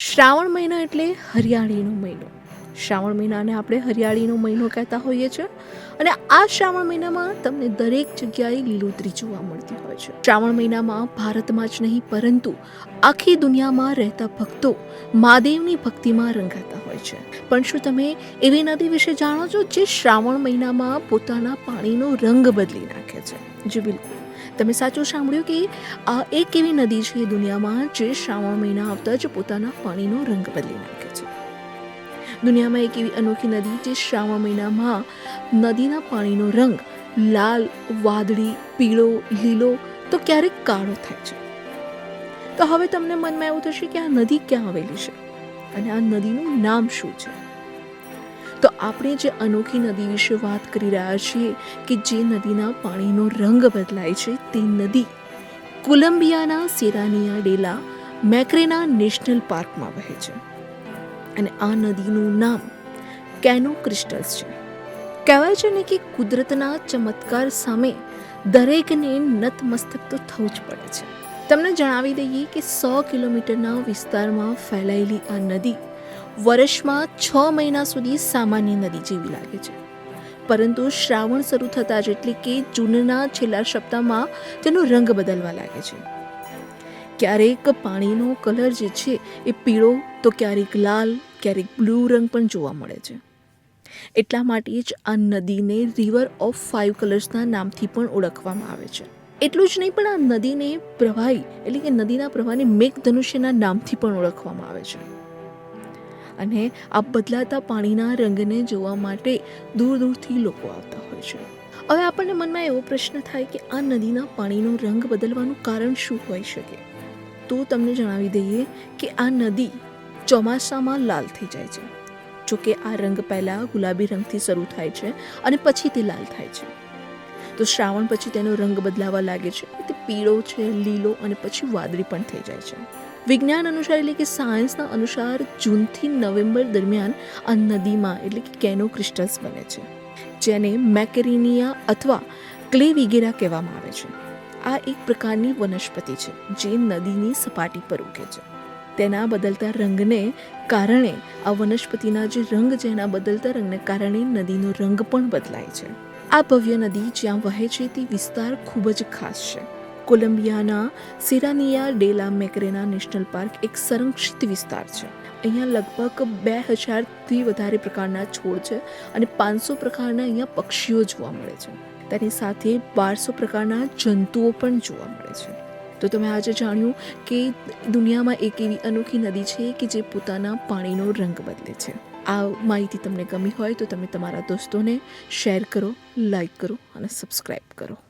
શ્રાવણ મહિનો એટલે હરિયાળીનો મહિનો. શ્રાવણ મહિનાને આપણે હરિયાળીનો મહિનો કહેતા હોઈએ છીએ અને આ શ્રાવણ મહિનામાં તમને દરેક જગ્યાએ લીલોતરી જોવા મળતી હોય છે. શ્રાવણ મહિનામાં ભારતમાં જ નહીં, પરંતુ આખી દુનિયામાં રહેતા ભક્તો મહાદેવની ભક્તિમાં રંગાતા હોય છે. પણ શું તમે એવી નદી વિશે જાણો છો જે શ્રાવણ મહિનામાં પોતાના પાણીનો રંગ બદલી નાખે છે. જી બિલકુલ. તમે સાચું સાંભળ્યું કે આ એક એવી નદી છે દુનિયામાં જે શ્રાવણ મહિના આવતા જ પોતાના પાણીનો રંગ બદલી નાખે છે. દુનિયામાં એક એવી અનોખી નદી જે શ્રાવણ મહિનામાં નદીના પાણીનો રંગ લાલ, વાદળી, પીળો, લીલો તો ક્યારેક કાળો થાય છે. તો હવે તમને મનમાં એવું થશે કે આ નદી ક્યાં આવેલી છે? અને આ નદીનું નામ શું છે? તો આપણે જે અનોખી નદી વિશે વાત કરી રહ્યા છીએ કે જે નદીના પાણીનો રંગ બદલાય છે તે નદી કોલંબિયાના સેરાનિયા ડેલા મેક્રેના નેશનલ પાર્કમાં વહે છે. અને આ નદીનું નામ કેનો ક્રિસ્ટલ્સ છે. કહેવાય છે ને કે કુદરતના ચમત્કાર સામે દરેકને નતમસ્તક તો થવું જ પડે છે. તમને જણાવી દઈએ કે સો કિલોમીટરના વિસ્તારમાં ફેલાયેલી આ નદી વર્ષમાં છ મહિના સુધી સામાન્ય નદી જેવી લાગે છે. પરંતુ શ્રાવણ શરૂ થતાં જ એટલે કે જૂનના છેલ્લા સપ્તાહમાં તેનો રંગ બદલવા લાગે છે. ક્યારેક પાણીનો કલર જે છે એ પીળો, તો ક્યારેક લાલ, ક્યારેક બ્લુ રંગ પણ જોવા મળે છે. એટલા માટે જ આ નદીને રિવર ઓફ ફાઇવ કલર્સના નામથી પણ ઓળખવામાં આવે છે. એટલું જ નહીં, પણ આ નદીને પ્રવાહી, એટલે કે નદીના પ્રવાહને મેઘધનુષ્યના નામથી પણ ઓળખવામાં આવે છે. અને આ બદલાતા પાણીના રંગને જોવા માટે દૂર દૂરથી લોકો આવતા હોય છે. હવે આપણને મનમાં એવો પ્રશ્ન થાય કે આ નદીના પાણીનો રંગ બદલવાનું કારણ શું હોઈ શકે? તો તમને જણાવી દઈએ કે આ નદી ચોમાસામાં લાલ થઈ જાય છે. જોકે આ રંગ પહેલાં ગુલાબી રંગથી શરૂ થાય છે અને પછી તે લાલ થાય છે. તો શ્રાવણ પછી તેનો રંગ બદલાવા લાગે છે. તે પીળો છે, લીલો અને પછી વાદળી પણ થઈ જાય છે. વિજ્ઞાન અનુસાર એટલે કે સાયન્સના અનુસાર જૂનથી નવેમ્બર દરમિયાન આ નદીમાં એટલે કે કેનો ક્રિસ્ટલ્સ બને છે, જેને મેકેરિનિયા અથવા ક્લે વિગેરા કહેવામાં આવે છે. આ એક પ્રકારની વનસ્પતિ છે, જે નદીની સપાટી પર ઉગે છે. તેના બદલતા રંગને કારણે આ વનસ્પતિના જે રંગ છે, એના બદલતા રંગને કારણે નદીનો રંગ પણ બદલાય છે. આ ભવ્ય નદી જ્યાં વહે છે તે વિસ્તાર ખૂબ જ ખાસ છે. કોલંબિયાના સિરાનિયા ડેલા મેકરેના નેશનલ પાર્ક એક સંરક્ષિત વિસ્તાર છે. અહીંયા લગભગ બે હજારથી વધારે પ્રકારના છોડ છે અને પાંચસો પ્રકારના અહીંયા પક્ષીઓ જોવા મળે છે. તેની સાથે બારસો પ્રકારના જંતુઓ પણ જોવા મળે છે. તો તમે આજે જાણ્યું કે દુનિયામાં એક એવી અનોખી નદી છે કે જે પોતાના પાણીનો રંગ બદલે છે. આ માહિતી તમને ગમી હોય તો તમે તમારા દોસ્તોને શેર કરો, લાઈક કરો અને સબસ્ક્રાઈબ કરો.